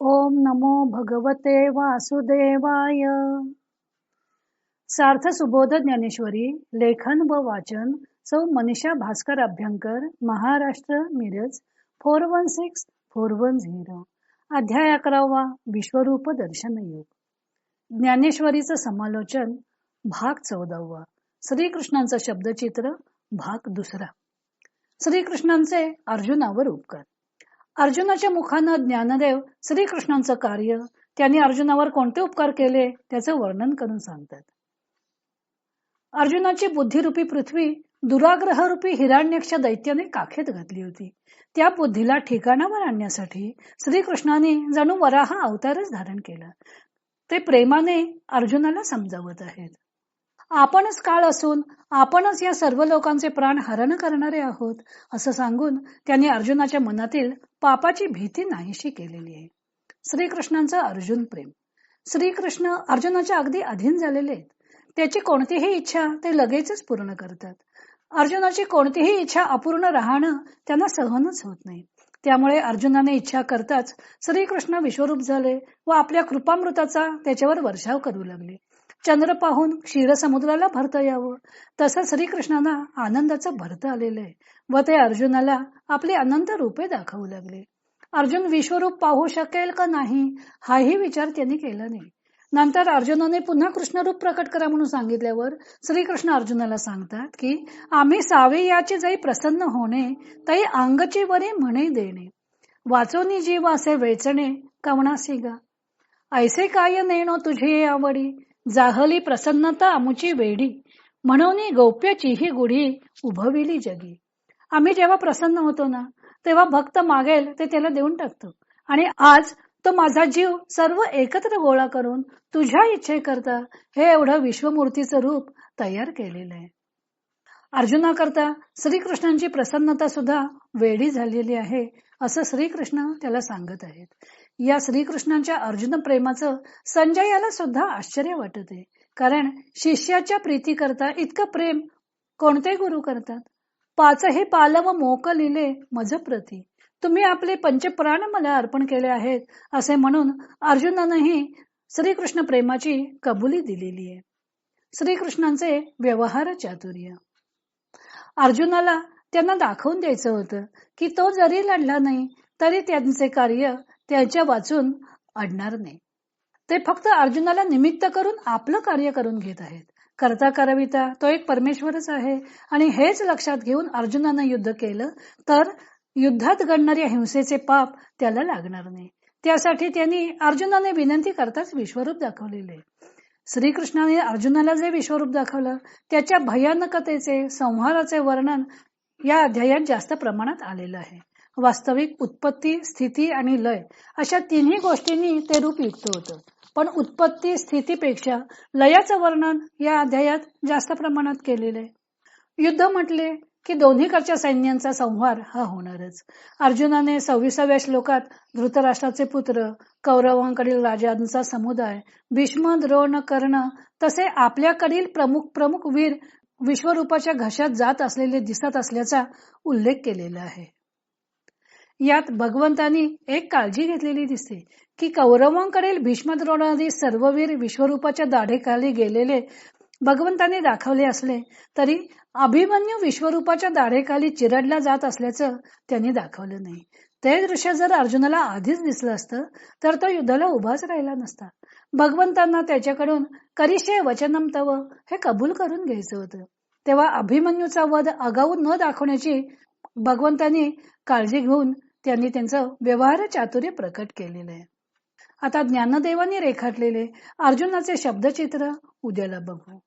ओम नमो भगवते वासुदेवाय. सार्थ सुबोध ज्ञानेश्वरी लेखन व वाचन सौ Manisha Bhaskar Abhyankar Maharashtra Miraj four one six four one zero. अध्याय अकरावा विश्वरूप दर्शन योग. ज्ञानेश्वरीचं समालोचन भाग चौदावा. श्रीकृष्णांचं शब्दचित्र भाग दुसरा. श्रीकृष्णांचे अर्जुनावर उपकार. अर्जुनाच्या मुखानं ज्ञानदेव श्रीकृष्णांचं कार्य त्यांनी अर्जुनावर कोणते उपकार केले त्याचं वर्णन करून सांगतात. अर्जुनाची बुद्धिरूपी पृथ्वी दुराग्रह रूपी हिरण्यक्ष दैत्याने काखेत घातली होती. त्या बुद्धीला ठिकाणावर आणण्यासाठी श्रीकृष्णाने जणू वराहा अवतारच धारण केला. ते प्रेमाने अर्जुनाला समजावत आहेत. आपणच काळ असून आपणच या सर्व लोकांचे प्राण हरण करणारे आहोत असं सांगून त्यांनी अर्जुनाच्या मनातील पापाची भीती नाहीशी केलेली आहे. श्रीकृष्णांचं अर्जुन प्रेम. श्रीकृष्ण अर्जुनाच्या अगदी अधीन झालेले आहेत. त्याची कोणतीही इच्छा ते लगेचच पूर्ण करतात. अर्जुनाची कोणतीही इच्छा अपूर्ण राहणं त्यांना सहनच होत नाही. त्यामुळे अर्जुनाने इच्छा करताच श्रीकृष्ण विश्वरूप झाले व आपल्या कृपामृताचा त्याच्यावर वर्षाव करू लागले. चंद्र पाहून क्षीर समुद्राला भरता यावं. तसं श्रीकृष्णांना आनंदाचं भरत आलेलं आहे. व ते अर्जुनाला आपली अनंत रूपे दाखवू लागले. अर्जुन विश्वरूप पाहू शकेल का नाही? हाही विचार त्यांनी केला नाही. नंतर अर्जुनाने पुन्हा कृष्णरूप प्रकट करा म्हणून सांगितल्यावर श्रीकृष्ण अर्जुनाला सांगतात की आम्ही सावे याचे जाई प्रसन्न होणे ताई अंगची वरे म्हणे देणे. वाचोनी जीव असे वेचणे कवणासी गा ऐसे काय नेणो तुझी आवडी? जाहली प्रसन्नता आमुची वेडी. म्हणून गौप्याची ही गुढी उभविली जगी. आम्ही जेव्हा प्रसन्न होतो ना तेव्हा भक्त मागेल ते त्याला देऊन टाकतो. आणि आज तो माझा जीव सर्व एकत्र गोळा करून तुझ्या इच्छे करता हे एवढं विश्वमूर्तीचं रूप तयार केलेलं आहे. अर्जुना करता श्रीकृष्णांची प्रसन्नता सुद्धा वेडी झालेली आहे असं श्रीकृष्ण त्याला सांगत आहेत. या श्रीकृष्णांच्या अर्जुन प्रेमाचं संजयाला सुद्धा आश्चर्य वाटत. आहे कारण शिष्याच्या प्रीती करता इतकं प्रेम कोणते गुरु करतात? पाचही पाल व मोक लिले मज प्रती. तुम्ही आपले पंचप्राण मला अर्पण केले आहेत असे म्हणून अर्जुनानंही श्रीकृष्ण प्रेमाची कबुली दिलेली आहे. श्रीकृष्णांचे व्यवहार चातुर्य. अर्जुनाला त्यांना दाखवून द्यायचं होतं की तो जरी लढला नाही तरी त्यांचे कार्य त्याच्या वाचून अडणार नाही. ते फक्त अर्जुनाला निमित्त करून आपलं कार्य करून घेत आहेत. करता करविता तो एक परमेश्वरच आहे. आणि हेच लक्षात घेऊन अर्जुनानं युद्ध केलं तर युद्धात घडणाऱ्या हिंसेचे पाप त्याला लागणार नाही. त्यासाठी त्यांनी अर्जुनाने विनंती करताच विश्वरूप दाखवलेले. श्रीकृष्णाने अर्जुनाला जे विश्वरूप दाखवलं त्याच्या भयानकतेचे संहाराचे वर्णन या अध्यायात जास्त प्रमाणात आलेलं आहे. वास्तविक उत्पत्ती स्थिती आणि लय अशा तिन्ही गोष्टींनी ते रूप युक्त होतं. पण उत्पत्ती स्थितीपेक्षा लयाचं वर्णन या अध्यायात जास्त प्रमाणात केलेलं आहे. युद्ध म्हटले की दोन्हीकडच्या सैन्यांचा संहार हा होणारच. अर्जुनाने सव्वीसाव्या श्लोकात धृतराष्ट्राचे पुत्र कौरवांकडील राजांचा समुदाय भीष्म द्रोण कर्ण तसे आपल्याकडील प्रमुख प्रमुख वीर विश्वरूपाच्या घशात जात असलेले दिसत असल्याचा उल्लेख केलेला आहे. यात भगवंतानी एक काळजी घेतलेली दिसते की कौरवांकडील भीष्मद्रोणादी सर्ववीर विश्वरूपाच्या दाढेखाली गेलेले भगवंतांनी दाखवले असले तरी अभिमन्यू विश्वरूपाच्या दाढेखाली चिरडला जात असल्याचं त्यांनी दाखवलं नाही. ते दृश्य जर अर्जुनाला आधीच दिसलं असतं तर तो युद्धाला उभाच राहिला नसता. भगवंतांना त्याच्याकडून करिशे वचनम तव हे कबूल करून घ्यायचं होतं. तेव्हा अभिमन्यूचा वध अगाऊ न दाखवण्याची भगवंतांनी काळजी घेऊन त्यांनी त्यांचं व्यवहार चातुर्य प्रकट केलेलं आहे आता ज्ञानदेवानी रेखाटलेले अर्जुनाचे शब्दचित्र उद्याला बघू.